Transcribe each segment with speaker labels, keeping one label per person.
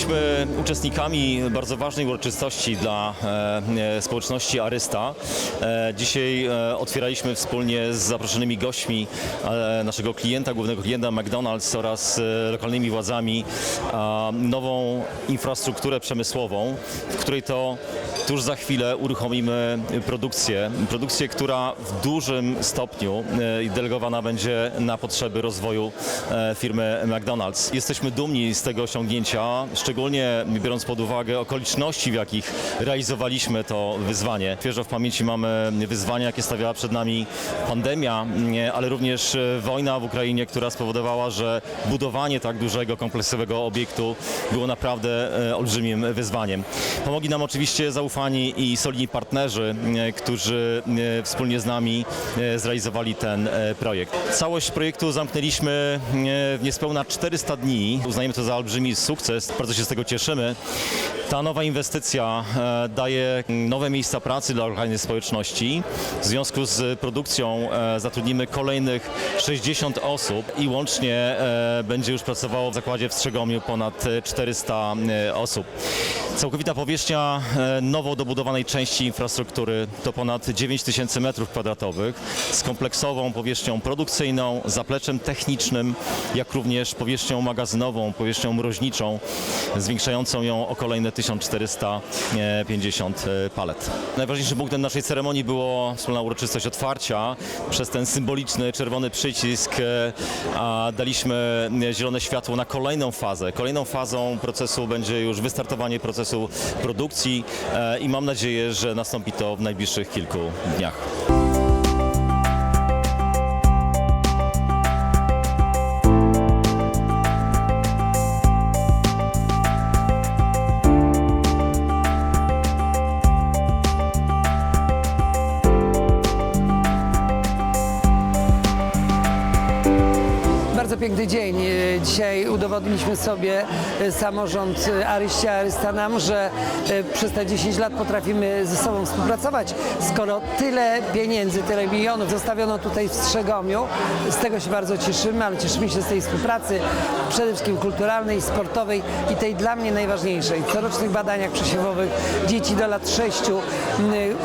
Speaker 1: Jesteśmy uczestnikami bardzo ważnej uroczystości dla e, e, społeczności Arysta. E, dzisiaj otwieraliśmy wspólnie z zaproszonymi gośćmi naszego klienta, głównego klienta McDonald's oraz lokalnymi władzami nową infrastrukturę przemysłową, w której to tuż za chwilę uruchomimy produkcję. Produkcję, która w dużym stopniu delegowana będzie na potrzeby rozwoju firmy McDonald's. Jesteśmy dumni z tego osiągnięcia, biorąc pod uwagę okoliczności, w jakich realizowaliśmy to wyzwanie. Świeżo w pamięci mamy wyzwania, jakie stawiała przed nami pandemia, ale również wojna w Ukrainie, która spowodowała, że budowanie tak dużego, kompleksowego obiektu było naprawdę e, olbrzymim wyzwaniem. Pomogli nam oczywiście zaufani i solidni partnerzy, e, którzy e, wspólnie z nami zrealizowali ten projekt. Całość projektu zamknęliśmy w niespełna 400 dni. Uznajemy to za olbrzymi sukces, bardzo się z tego cieszymy. Ta nowa inwestycja e, daje nowe miejsca pracy dla lokalnej społeczności. W związku z produkcją e, zatrudnimy kolejnych 60 osób i łącznie e, będzie już pracowało w zakładzie w Strzegomiu ponad e, 400 e, osób. Całkowita powierzchnia nowo dobudowanej części infrastruktury to ponad 9 tysięcy metrów kwadratowych z kompleksową powierzchnią produkcyjną, zapleczem technicznym, jak również powierzchnią magazynową, powierzchnią mroźniczą, zwiększającą ją o kolejne 1450 e, palet. Najważniejszym punktem naszej ceremonii było wspólna uroczystość otwarcia. Przez ten symboliczny czerwony przycisk e, daliśmy e, zielone światło na kolejną fazę. Kolejną fazą procesu będzie już wystartowanie procesu produkcji i mam nadzieję, że nastąpi to w najbliższych kilku dniach.
Speaker 2: Bardzo piękny dzień. E, Dzisiaj udowodniliśmy sobie e, samorząd e, Aryście Arysta nam, że przez te 10 lat potrafimy ze sobą współpracować. Skoro tyle pieniędzy, tyle milionów zostawiono tutaj w Strzegomiu, z tego się bardzo cieszymy, ale cieszymy się z tej współpracy przede wszystkim kulturalnej, sportowej i tej dla mnie najważniejszej. Corocznych badaniach przesiewowych dzieci do lat 6,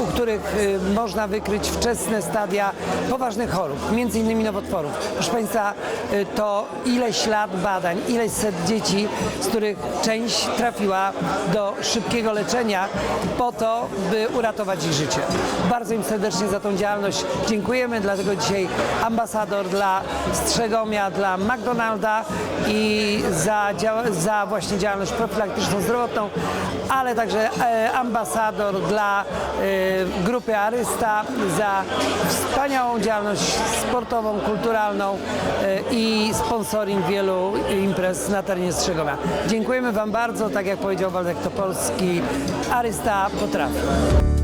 Speaker 2: u których y, można wykryć wczesne stadia poważnych chorób, między innymi nowotworów. Proszę Państwa, y, to ileś lat badań, ileś set dzieci, z których część trafiła do szybkiego leczenia po to, by uratować ich życie. Bardzo im serdecznie za tą działalność dziękujemy, dlatego dzisiaj ambasador dla Strzegomia, dla McDonalda i za, za właśnie działalność profilaktyczną zdrowotną, ale także e, ambasador dla e, grupy Arysta za wspaniałą działalność sportową, kulturalną e, i sponsoring wielu imprez na terenie Strzegomia. Dziękujemy Wam bardzo, tak jak powiedział Waldek Topolski, Arysta potrafi.